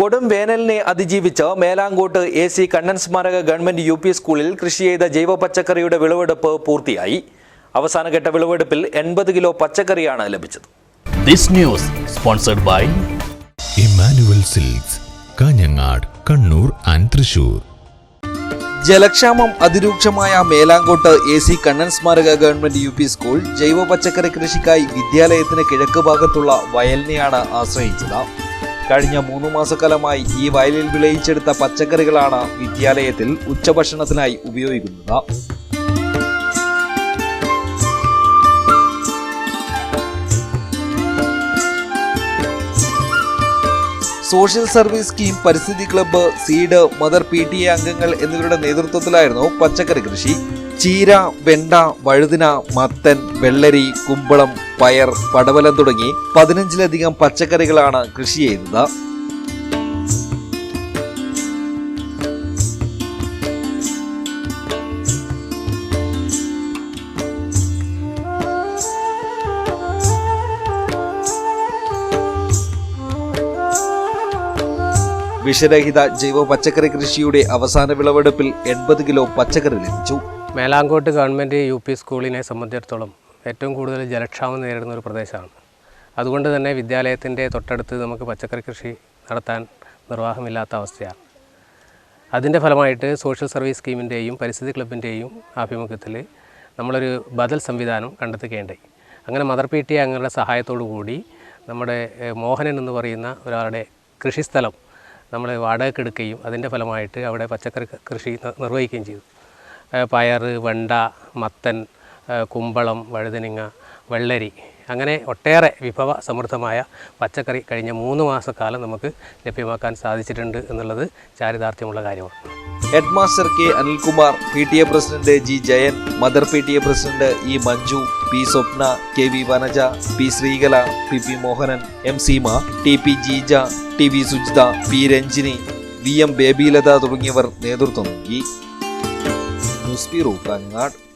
കൊടും വേനലിനെ അതിജീവിച്ച് Melankot A C Kannan സ്മാരക ഗവൺമെന്റ് യു പി സ്കൂളിൽ കൃഷി ചെയ്ത ജൈവ പച്ചക്കറിയുടെ വിളവെടുപ്പ് പൂർത്തിയായി. അവസാനഘട്ട വിളവെടുപ്പിൽ എൺപത് കിലോ പച്ചക്കറിയാണ് ലഭിച്ചത്. This news sponsored by Emmanuel silks Kanhangad Kannur and Thrissur. ജലക്ഷാമം അതിരൂക്ഷമായ മേലാങ്കോട്ട് എ സി കണ്ണൻ സ്മാരക ഗവൺമെന്റ് യു പി സ്കൂൾ ജൈവ പച്ചക്കറി കൃഷിക്കായി വിദ്യാലയത്തിന് കിഴക്ക് ഭാഗത്തുള്ള വയലിനെയാണ് ആശ്രയിച്ചത്. കഴിഞ്ഞ മൂന്ന് മാസക്കാലമായി ഈ വയലിൽ വിളയിച്ചെടുത്ത പച്ചക്കറികളാണ് വിദ്യാലയത്തിൽ ഉച്ചഭക്ഷണത്തിനായി ഉപയോഗിക്കുന്നത്. സോഷ്യൽ സർവീസ് സ്കീം പരിസ്ഥിതി club seed mother P T A അംഗങ്ങൾ എന്നിവരുടെ നേതൃത്വത്തിലായിരുന്നു പച്ചക്കറി കൃഷി. ചീര വെണ്ട വഴുതിന മത്തൻ വെള്ളരി കുമ്പളം പയർ പടവലം തുടങ്ങി പതിനഞ്ചിലധികം പച്ചക്കറികളാണ് കൃഷി ചെയ്തത്. വിഷരഹിത ജൈവ പച്ചക്കറി കൃഷിയുടെ അവസാന വിളവെടുപ്പിൽ എൺപത് കിലോ പച്ചക്കറി ലഭിച്ചു. മേലാങ്കോട്ട് ഗവൺമെന്റ് യു പി സ്കൂളിനെ സംബന്ധിച്ചിടത്തോളം ഏറ്റവും കൂടുതൽ ജലക്ഷാമം നേരിടുന്ന ഒരു പ്രദേശമാണ്. അതുകൊണ്ട് തന്നെ വിദ്യാലയത്തിന്റെ തൊട്ടടുത്ത് നമുക്ക് പച്ചക്കറി കൃഷി നടത്താൻ നിർവാഹമില്ലാത്ത അവസ്ഥയാണ്. അതിന്റെ ഫലമായിട്ട് സോഷ്യൽ സർവീസ് സ്കീമിന്റെയും പരിസ്ഥിതി ക്ലബിന്റെയും ആഭിമുഖ്യത്തിൽ നമ്മളൊരു ബദൽ സംവിധാനം കണ്ടെത്തുകയുണ്ടായി. അങ്ങനെ മദർ പി ടി അംഗങ്ങളുടെ സഹായത്തോടു കൂടി നമ്മുടെ മോഹനൻ എന്ന് പറയുന്ന ഒരാളുടെ കൃഷിസ്ഥലം നമ്മൾ വാടകയ്ക്ക് എടുക്കുകയും അതിന്റെ ഫലമായിട്ട് അവിടെ പച്ചക്കറി കൃഷി നിർവഹിക്കുകയും ചെയ്തു. പയർ വെണ്ട മത്തൻ കുമ്പളം വഴുതനങ്ങ വെള്ളരി അങ്ങനെ ഒട്ടേറെ വിഭവ സമൃദ്ധമായ പച്ചക്കറി കഴിഞ്ഞ മൂന്ന് മാസക്കാലം നമുക്ക് ലഭ്യമാക്കാൻ സാധിച്ചിട്ടുണ്ട് എന്നുള്ളത് ചാരിതാർത്ഥ്യമുള്ള കാര്യമാണ്. Head master K Anilkumar P T A president G Jayan mother P T A president E Manju P Swapna K V Vanaja P Sreekala P P Mohanan M Seema T P Jeeja T V Sujitha P Ranjini V M Babylatha തുടങ്ങിയവർ നേതൃത്വം നൽകി. News bureau Kanhangad.